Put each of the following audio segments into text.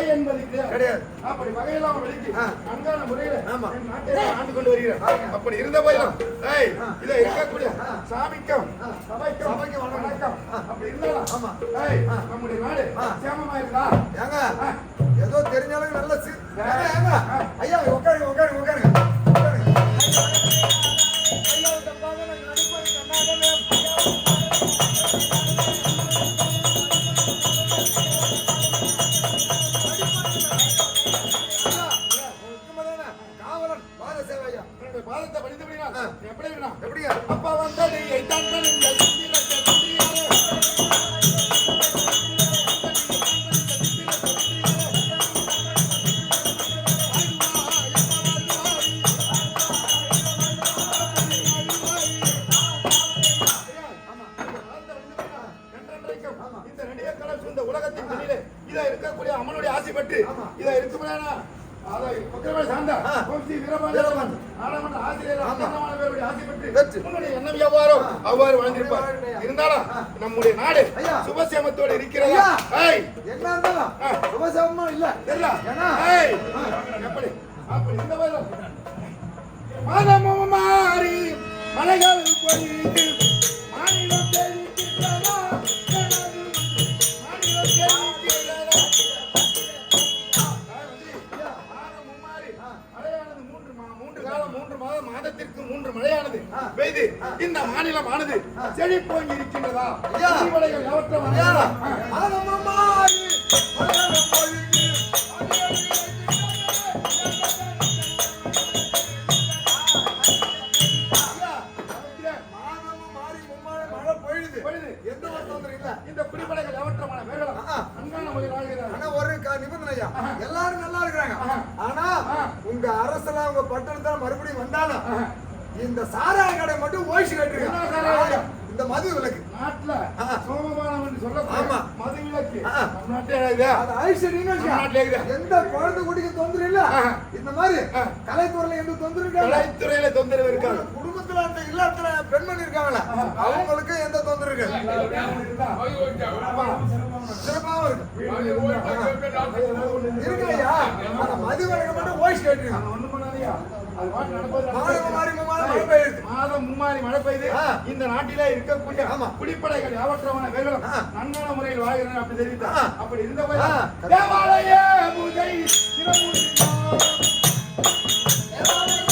பகை என்பது கிடையாது. அப்படி வகையெல்லாம் வெளிக்கு ஆ. அன்றாட முறையில ஆமா. என் நாட்டை ஆண்டு கொண்டு வருகிறேன் அப்படி இருந்த போதிலும் ஏய் இதை இருக்கக்கூடிய சாமிக்கும் சபைக்கும் சபைக்கும் வணக்கம். அப்படி இருந்தாலும் ஆமா. ஏய் நம்முடைய நாடு. சேமமா இருக்கா ஏங்க ஏதோ தெரிஞ்ச அளவுக்கு நல்ல. ஐயா உட்காருங்க உட்காருங்க உட்காருங்க. எப்படி இருக்கிறான் எப்படியா அப்பா வந்தது நாடாளுமன்ற ஆசிரியர். அத்தனை பேருடைய ஆசை பெற்று எண்ணம் எவ்வாறோ அவ்வாறு வாழ்ந்திருப்பார். இருந்தாலும் நம்முடைய நாடு. சுபசேமத்தோடு இருக்கிறதா. ஏய். என்ன இருந்தாலும். சுபசேமமா இல்ல. ஏன்னா? ஏய். எப்படி? அப்படி இந்த வயலும் மதமும் மாறி மலைகள் பொழிந்து மாநிலம் தெரிவிக்கிறதா இந்த மாநிலமானது செழிப்போங்கி இருக்கின்றதா ஐயா. விளைவுகள் நாட்டுல. சோமபானம் என்று ஆமா. மது இருக்குது. எந்த குழந்தை குடிக்க தொந்தரவு இல்ல. இந்த மாதிரி. கலைத்துறையில எந்த தொந்தரவு கலைத்துறையில தொந்தரவு இருக்காது. குடும்பத்துல அந்த இல்லத்துல பெண்மணி இருக்காங்களா? அவங்களுக்கு எந்த தொந்தரவு இருக்கு. இருக்கு இருக்கு ஐயா. அந்த மது மட்டும் ஓய்ச்சி கட்டுருங்க. ஒண்ணும் பண்ணாதீங்க. மாதம் நடப்பது. மாறி மும்மாரி மழை பெய்து. இந்த நாட்டிலே இருக்கக்கூடிய ஆமா. குடிப்படைகள் யாவற்றமான வேகளும் ஆ. நன்கான முறையில் வாழ்கிறேன் அப்படி தெரிவித்தார் ஆ. அப்படி இருந்த. போது தேவாலய பூஜை. தேவாலய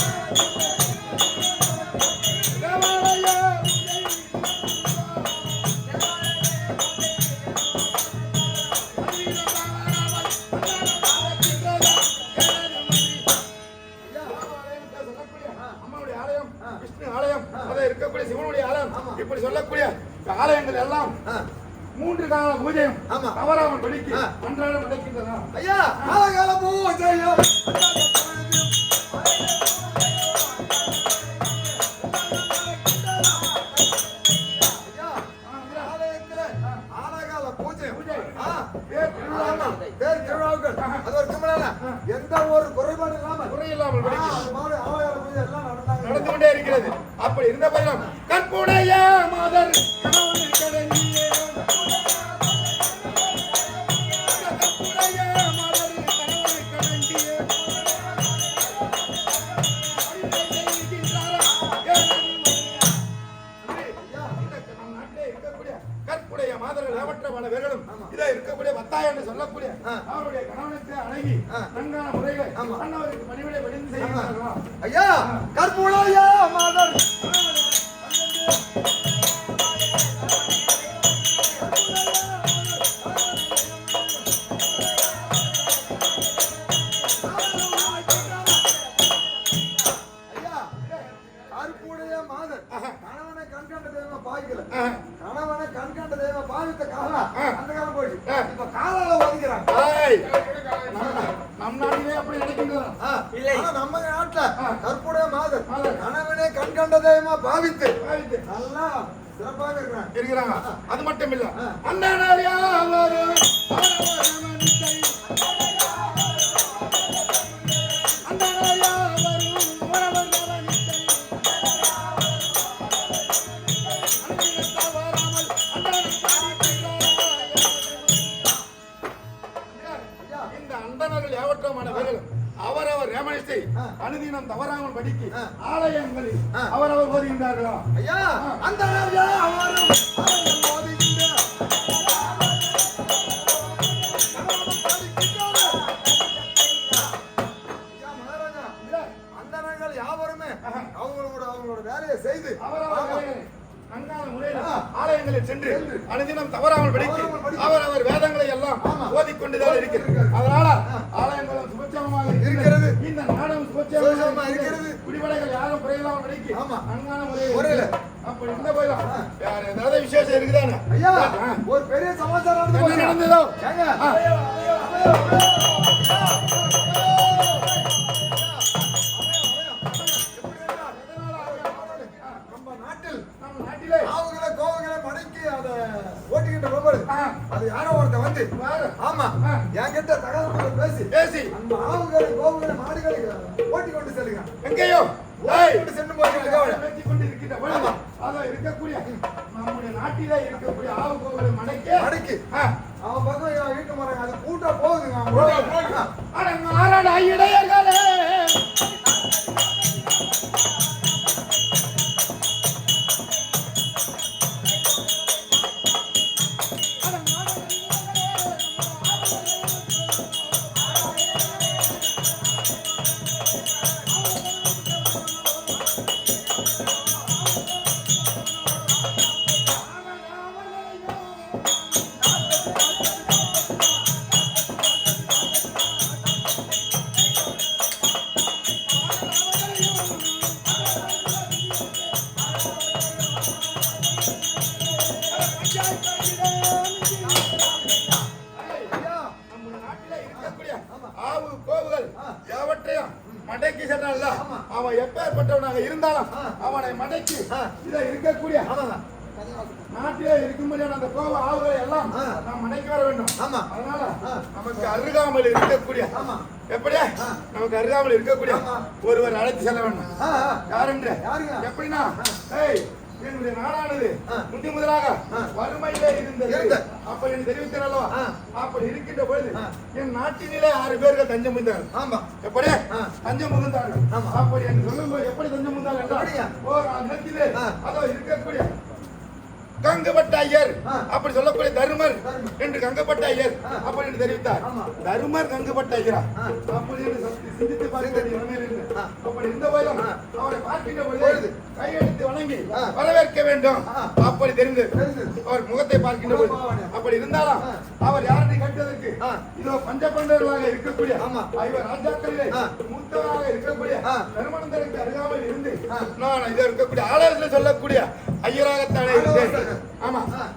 ஐயா காலகால நன்கான முறைகளை. அண்ணவருக்கு பணிவிடை படிந்து செய்கிறார்களா ஐயா கற்பூரையா மாதர். கண்கண்ட தெய்வம் பாவித்த காலம் அந்த காலம் போயிடுச்சு. இப்ப காலால ஒதுக்கிறாங்க நாட்டிலே அப்படி நடக்கின்றதா ஆ, ஆனா நம்ம நாட்டுல கற்புடைய மாதர். கணவனை கண்கண்ட தெய்வமா பாவித்து பாவித்து. நல்லா சிறப்பாக இருக்கிறாங்க. இருக்கிறாங்க அது மட்டும் இல்ல. அந்த நாள் அனுதினம் தவறாமல் படிக்கு. ஆலயங்களில். அவரவர் ஓதுகின்றார்களா ஐயா அந்த அவரும். ஆலயங்களில் சென்று. அனுதினம் தவறாமல் தவறாமல் படிக்க. அவரவர் வேதங்களை எல்லாம். ஓதிக்கொண்டுதான் இருக்கிறது. அதனால. படிக்கு ஆமா. நன்கான முறையில் இருந்த போதும் வேற ஏதாவது விசேஷம் இருக்குதானே ஐயா. ஒரு பெரிய சமாச்சாரம். நடந்ததோ ஏங்க? அதை யாரோ ஒருத்தன் வந்து. ஆமா. என்கிட்ட தகவல் பேசி பேசி அந்த ஆவுகளை கோவுகளை மாடுகளை ஓட்டி கொண்டு செல்லுங்க எங்கேயோ இருக்கக்கூடிய நம்முடைய நாட்டிலே இருக்கக்கூடிய ஆவு கோவிலை மடக்கி. மடக்கி அவன் பக்கம் வீட்டு மரம் அது கூட்டா போகுதுங்க அவன் ஆ. அவன் எப்பேற்பட்டவனாக இருந்தாலும். அவனை மடக்கி. இதை இருக்கக்கூடிய நாட்டிலே இருக்கும்படியான அந்த கோவ ஆவுகளை எல்லாம். நாம் மடக்கி வர வேண்டும் ஆமா. அதனால. நமக்கு அருகாமல் இருக்கக்கூடிய ஆமா. எப்படியா. நமக்கு அருகாமல் இருக்கக்கூடிய. ஒருவர் அழைத்து செல்ல வேண்டும். யாருன்ற யாருங்க? எப்படின்னா ஏய் என்னுடைய நாடானது. முந்தி முதலாக. வறுமையிலே இருந்தது. அப்படி தெரிவித்தேன் அல்லவா. அப்படி இருக்கின்ற பொழுது. என் நாட்டினிலே ஆறு பேர்கள் தஞ்சம் புகுந்தார்கள் ஆமா எப்படி. தஞ்சம் புகுந்தார்கள். அப்படி என்று சொல்லும்போது எப்படி தஞ்சம்? என்றால் ஓர் நிலத்திலே. அதோ இருக்கக்கூடிய கங்கப்பட்ட ஐயர். அப்படி சொல்லக்கூடிய தருமர். என்று கங்கப்பட்ட ஐயர். அப்படி என்று தெரிவித்தார். தருமர் கங்கப்பட்ட ஐயரா. அப்படி என்று சிந்தித்து பார்க்க. அப்படி. அவரை பார்க்கின்ற பொழுது. கையெடுத்து வணங்கி. வரவேற்க வேண்டும். அப்படி தெரிந்தது. அவர் முகத்தை பார்க்கின்ற பொழுது. அப்படி இருந்தாலும். அவர் யாரை கேட்டதற்கு. இதோ பஞ்சபண்டர்களாக இருக்கக்கூடிய ஆமா. ஐவர் ராஜாக்களிலே. மூத்தவராக இருக்கக்கூடிய ஆ. தர்மனந்தருக்கு அருகாமல் இருந்து. நான் இதை இருக்கக்கூடிய ஆலயத்தில் சொல்லக்கூடிய ஐயராகத்தானே இருந்தேன்.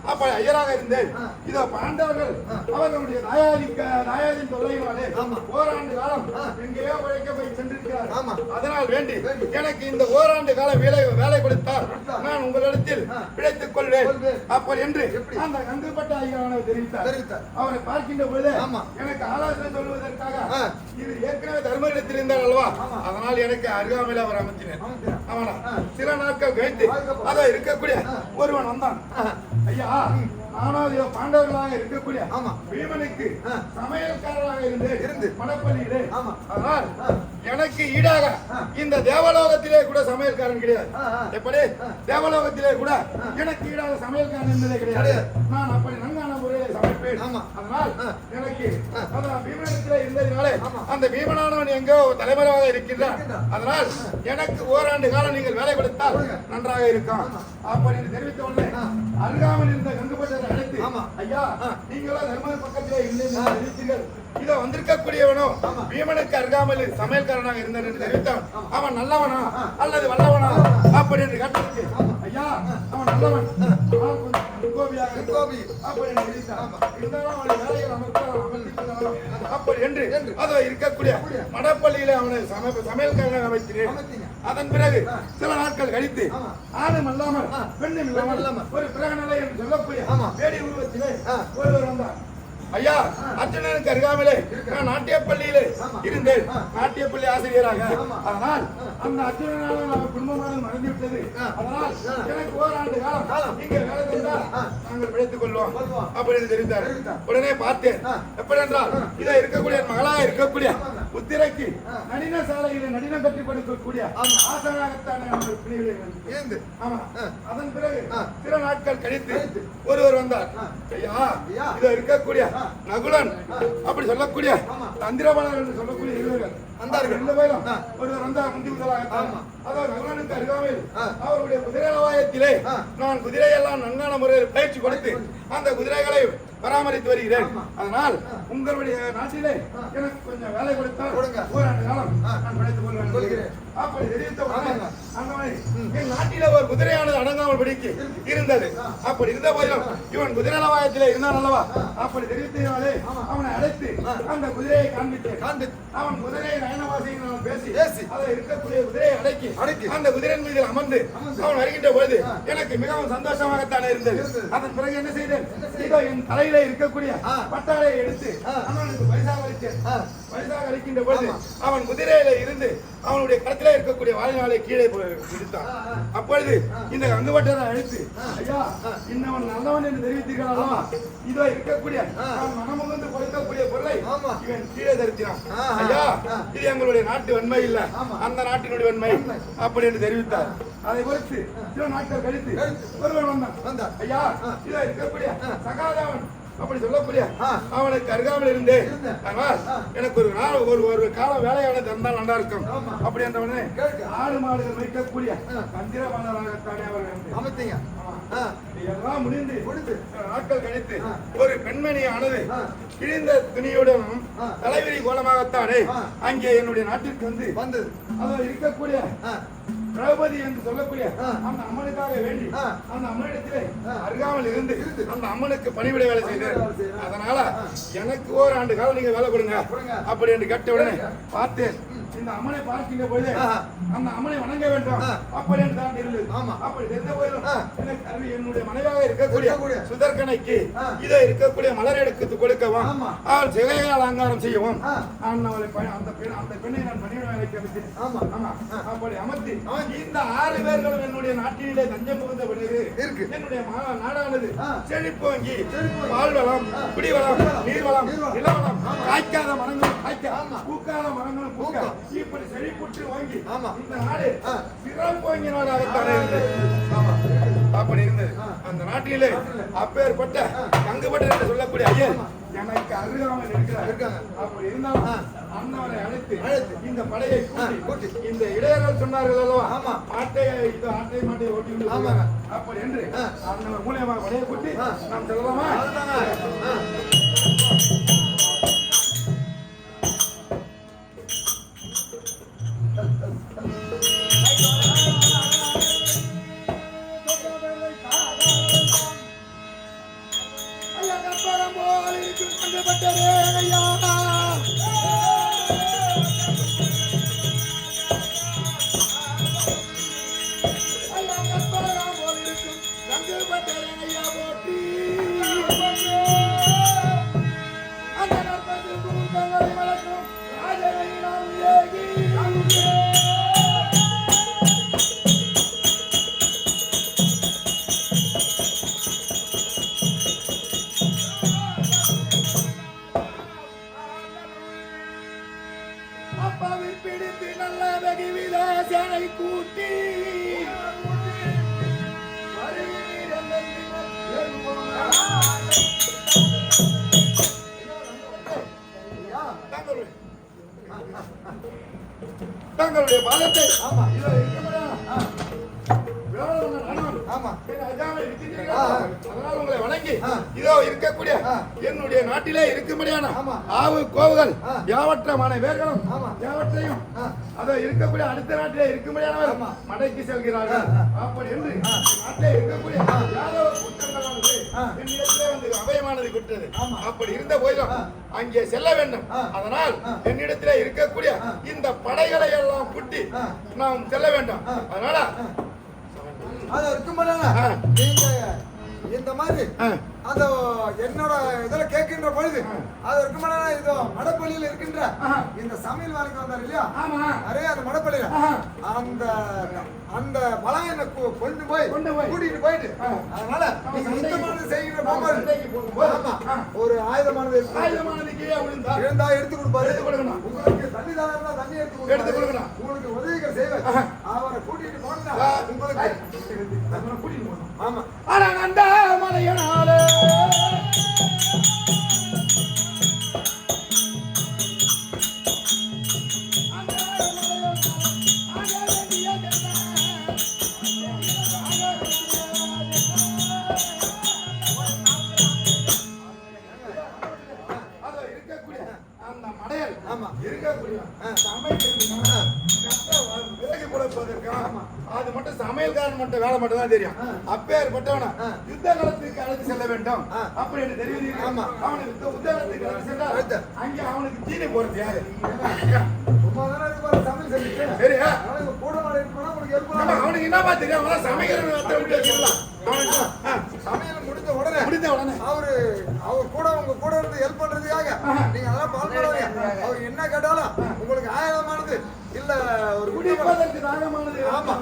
அப்ப ஐயராக இருந்தேன் ஆ. இதோ பாண்டவர்கள் ஆ. அவர்களுடைய நாயாதிக்க நாயாதின் தொல்லையினாலே ஆமா. ஓராண்டு காலம் ஆ. எங்கேயோ உழைக்க போய் சென்றிருக்கிறார். அதனால் வேண்டி. எனக்கு இந்த ஓராண்டு காலம் வேலை வேலை கொடுத்தார். நான் உங்களிடத்தில். பிழைத்துக் கொள்வேன். அப்படி என்று? அந்த கங்குப்பட்ட ஐயரானவர் தெரிவித்தார். அவரை பார்க்கின்ற பொழுது. எனக்கு ஆலோசனை சொல்வதற்காக. இது ஏற்கனவே தர்மரிடத்தில் இருந்தார் அல்லவா. அதனால் எனக்கு அருகாமையில் அவர் அமைச்சினேன். அவனா. சில நாட்கள் கழித்து. அதோ இருக்கக்கூடிய. ஒருவன் வந்தான். ஐயா இதோ பாண்டவர்களாக இருக்கக்கூடிய ஆமா. பீமனுக்கு. சமையல்காரராக இருந்து இருந்து. மணப்பள்ளியிலே ஆமா. அதனால். எனக்கு ஈடாக. இந்த தேவலோகத்திலே கூட சமையல்காரன் கிடையாது. எப்படி. தேவலோகத்திலே கூட. எனக்கு ஈடாக சமையல்காரன் என்பதே கிடையாது. நான் அப்படி நன்கான முறையில் சமைப்பேன். அதனால். எனக்கு பீமனிடத்திலே இருந்ததினாலே. அந்த பீமனானவன் எங்கோ தலைமறைவாக இருக்கின்றான். அதனால் எனக்கு ஓராண்டு காலம் நீங்கள் வேலை கொடுத்தால். நன்றாக இருக்கும் ஆமா. அப்படி என்று தெரிவித்த உடனே. அருகாமல் இருந்த கங்குபட்டரை அழைத்து. ஐயா. நீங்களா தர்மர் பக்கத்திலே. தெரிவித்தீர்கள் இதோ வந்திருக்கக்கூடியவனோ. பீமனுக்கு அருகாமல் சமையல்காரனாக இருந்தார் என்று தெரிவித்தான். அவன் நல்லவனா. அல்லது வல்லவனா. அப்படி என்று கேட்டதுக்கு ஆமா. ஐயா அவன் நல்லவன் முன்கோபியாக முன்கோபி. அப்படி என்று. இருந்தாலும் அவனை வேலையில். அப்படி என்று. அதோ இருக்கக்கூடிய? மடப்பள்ளியிலே அவனை சம- சமையல்காரனாக அமைத்தீங்க. அதன் பிறகு. சில நாட்கள் கழித்து. ஆணும் அல்லாமல். பெண்ணும் இல்லாமல். ஒரு பிறகு நிலை என்று சொல்லக்கூடிய. வேடி உருவத்திலே. ஒருவர் வந்தார் ஐயா அர்ஜுனனுக்கு அருகாமலே நான் நாட்டியப்பள்ளியிலே இருந்தேன் நாட்டியப்பள்ளி ஆசிரியராக. அதனால் அந்த அர்ஜுனனால நம்ம குடும்பமானது மறந்து விட்டது அதனால் எனக்கு ஓராண்டு காலம் இங்க வேலை தந்தால் நாங்கள் பிழைத்துக் கொள்வோம். அப்படின்னு தெரிந்தார் உடனே பார்த்தேன். எப்படி என்றால் இதை இருக்கக்கூடிய மகளாக இருக்கக்கூடிய புத்திரைக்கு நடின சாலையில நடினம் கற்றுக் கொடுக்கக்கூடிய ஆசனாகத்தான் பிள்ளைகளை வந்து. ஆமா. அதன் பிறகு சில நாட்கள் கழித்து ஒருவர் வந்தார். ஐயா ஐயா. இத இருக்கக்கூடிய நகுலன் அப்படி சொல்லக்கூடிய தந்திரபாலர் என்று சொல்லக்கூடிய இருவர்கள். வந்தார்கள். ரெண்டு பேரும் ஒருவர் வந்தார் முந்தி முதலாக அதாவது நகுலனுக்கு அருகாமையில் அவருடைய குதிரை லவாயத்திலே நான் குதிரையெல்லாம் நன்கான முறையில் பயிற்சி கொடுத்து. அந்த குதிரைகளை பராமரித்து வருகிறேன் அதனால் உங்களுடைய நாட்டிலே எனக்கு கொஞ்சம் வேலை கொடுத்தால் கொடுங்க. ஓராண்டு காலம் நான் கொள்வேன் கொள்கிறேன். நாட்டில ஒரு குதிரையானது அடங்காமல் பிடிக்கு இருந்தது. அப்படி இருந்த போதிலும் இவன் குதிரை லவாயத்திலே இருந்தான் அல்லவா? அப்படி தெரிவித்ததாலே அவனை அழைத்து அந்த குதிரையை காண்பித்து. அவன் குதிரையை நயனவாசியில் நான் பேசி பேசி. அதை இருக்கக்கூடிய குதிரையை அடக்கி அடக்கி. அந்த குதிரையின் மீது அமர்ந்து அவன் வருகின்ற பொழுது எனக்கு மிகவும் சந்தோஷமாகத்தானே இருந்தது. அதன் பிறகு என்ன செய்தேன்? இதோ என் தலையில இருக்கக்கூடிய. பட்டாளையை எடுத்து அவனுக்கு பரிசாக அளித்தேன். பரிசாக அளிக்கின்ற பொழுது அவன் குதிரையில இருந்து அவனுடைய களத்திலே இருக்கக்கூடிய வாழ்நாளை கீழே விடுத்தான் அப்பொழுது இந்த அங்குவட்டரை அழைத்து ஐயா இன்னவன் நல்லவன் என்று தெரிவித்தீர்கள் இதோ இருக்கக்கூடிய மனமுகந்து கொடுக்கக்கூடிய பொருளை. இவன் கீழே தரித்தினான். ஐயா. இது எங்களுடைய நாட்டு வன்மை இல்ல. அந்த நாட்டினுடைய வன்மை அப்படி என்று தெரிவித்தார் அதை பொறுத்து சில நாட்கள் கழித்து ஒருவன் வந்தான் வந்தான். ஐயா இதோ இருக்கக்கூடிய சகாதேவன் அப்படி சொல்லக்கூடிய. அவனுக்கு அருகாமல். ஆனால் எனக்கு ஒரு நாள் ஒரு ஒரு காலம் வேலையான தந்தால் நல்லா இருக்கும். அப்படி என்றவனே. ஆடு மாடுகள் வைக்கக்கூடிய தந்திரமானவராகத்தானே அவர் இருந்தேன் அமைத்தீங்க. இதெல்லாம் முடிந்து முடிந்து. நாட்கள் கழித்து. ஒரு பெண்மணி ஆனது ஆ. கிழிந்த துணியுடனும் ஆ. தலைவிரி கோலமாகத்தானே. அங்கே என்னுடைய நாட்டிற்கு வந்து வந்தது அதில் இருக்கக்கூடிய. திரௌபதி என்று சொல்லக்கூடிய. அந்த அம்மனுக்காக வேண்டி. அந்த அம்மனிடத்திலே. அருகாமல் இருந்து அந்த அம்மனுக்கு பணிவிடை வேலை செய்தேன். அதனால எனக்கு ஓராண்டு காலம் நீங்க வேலை கொடுங்க கொடுங்க. அப்படி என்று கேட்ட உடனே பார்த்தேன் இந்த அம்மனை பார்க்கின்ற பொழுது. அந்த அம்மனை வணங்க வேண்டும். அப்படி தான் இருந்தது ஆமா. அப்படி. எனக்கு அருவி என்னுடைய மனைவியாக இருக்கக்கூடிய. சுதர்கனைக்கு. இதோ இருக்கக்கூடிய மலர் எடுத்து கொடுக்கவும் ஆமா. அவள் சிகையை அலங்காரம் செய்யவும். நான் அவளை அந்த பெண் அந்த பெண்ணை நான் வேலைக்கு அமைத்தேன் ஆமா. ஆமா அப்படி அமர்த்தி இந்த ஆறு பேர்களும் என்னுடைய நாட்டிலே தஞ்சம் புகுந்த பிறகு இருக்கு. என்னுடைய நாடானது. செழிப்போங்கி. பால்வளம் குடிவளம் நீர்வளம். நிலவளம் காய்க்காத மரங்களும் பூக்காத மரங்களும் பூக்க. இப்படி செழிப்புற்று வாங்கி. இந்த நாடு ஆ. சிறப்போங்கி நாடாகத்தானே இருந்தது ஆமா அப்படி இருந்தது அந்த நாட்டிலே அப்பேற்பட்ட கங்குபட்டர் என்று சொல்லக்கூடிய ஐயர் எனக்கு அருகாமல் இருக்கிறார். அப்படி இருந்தாலும் அண்ணவரை அழைத்து அழைத்து. இந்த படையை கூட்டி. இந்த இடையர்கள் சொன்னார்கள் அல்லவா ஆமா. ஆட்டை இது ஆட்டை மாட்டை ஓட்டி ஆமாங்க. அப்படி என்று. அண்ணவர் மூலியமாக படையை கூட்டி. நாம் செல்லலாமா அதனால் உங்களை வணங்கி ஆ. இதோ இருக்கக்கூடிய. என்னுடைய நாட்டிலே இருக்கும்படியான. ஆவு கோவுகள். யாவற்றமான வேர்களும். யாவற்றையும். அதோ இருக்கக்கூடிய அடுத்த நாட்டிலே இருக்கும்படியானவர். மடைக்கு செல்கிறார்கள் அப்படி என்று நாட்டிலே இருக்கக்கூடிய யாதவ கூட்டங்களானது. என்னிடத்திலே வந்து அபயமானது விட்டது ஆமா. அப்படி இருந்த போதிலும். அங்கே செல்ல வேண்டும். அதனால். என்னிடத்திலே இருக்கக்கூடிய இந்த படைகளை எல்லாம் கூட்டி ஆ. நாம் செல்ல வேண்டும். அதனால அது இருக்கும்போது. நீங்க இந்த மாதிரி. அந்த என்னோட இதுல கேட்கின்ற பொழுது அது இருக்குமான இது மடப்பள்ளியில இருக்கின்ற. இந்த சமையல் வேலைக்கு வந்தார் இல்லையா அரே அந்த மடப்பள்ளியில. அந்த அந்த பலாயனை கொ- கொண்டு போய். கூட்டிட்டு போயிட்டு. அதனால யுத்தமானது செய்கிற போகும்போது. ஆமா. ஒரு ஆயுதமானது இருக்கு. ஆயுதமானது கீழே விழுந்தா இருந்தா எடுத்து கொடுப்பாரு எடுத்து கொடுக்கணும். உங்களுக்கு தண்ணி தானே தண்ணி எடுத்து. எடுத்து கொடுக்கணும். உங்களுக்கு உதவிகள் செய்வார் ஆஹா. அவரை கூட்டிட்டு போனா ஆ. கூட்டிட்டு. ஆமா. ஆனா அந்த மலையனாலே அப்பேற்பட்டவன. யுத்த காலத்துக்கு அழைத்து செல்ல வேண்டும். அப்படி என்று தெரியுது ஆமா. அவனுக்கு யுத்த- காலத்துக்கு அழைத்து சென்றால். அங்கே அவனுக்கு தீனி போறது யாரு? சரியா அதனால இவங்க கூட. அவனுக்கு என்னப்பா தெரியும் அவன் சமைக்கிறவன் விட்டு வச்சிடலாம் அவனுக்கு சமையல் முடிஞ்ச உடனே முடிந்த உடனே. அவரு அவர் கூட உங்க கூட இருந்து ஹெல்ப் பண்றதுக்காக. நீங்க அதெல்லாம் பால்படாதீங்க அவர் என்ன கேட்டாலும் உங்களுக்கு ஆயுதமானது இல்ல ஒரு குடிப்பதற்கு தாகமானது. ஆமா.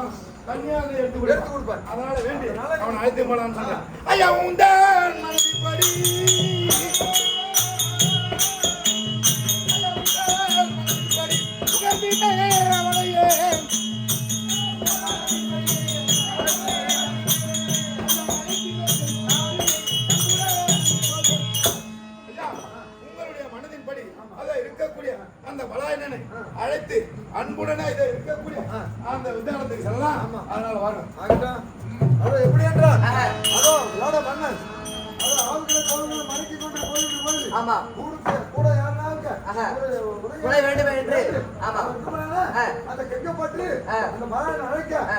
தனியாக எடுத்து கொடுப்பார். அதனால வேண்டி அவன் அழைத்து போலான்னு சொல்றேன் ஐயா உந்தன் ஆமா. அதுக்கு மேல ஆ.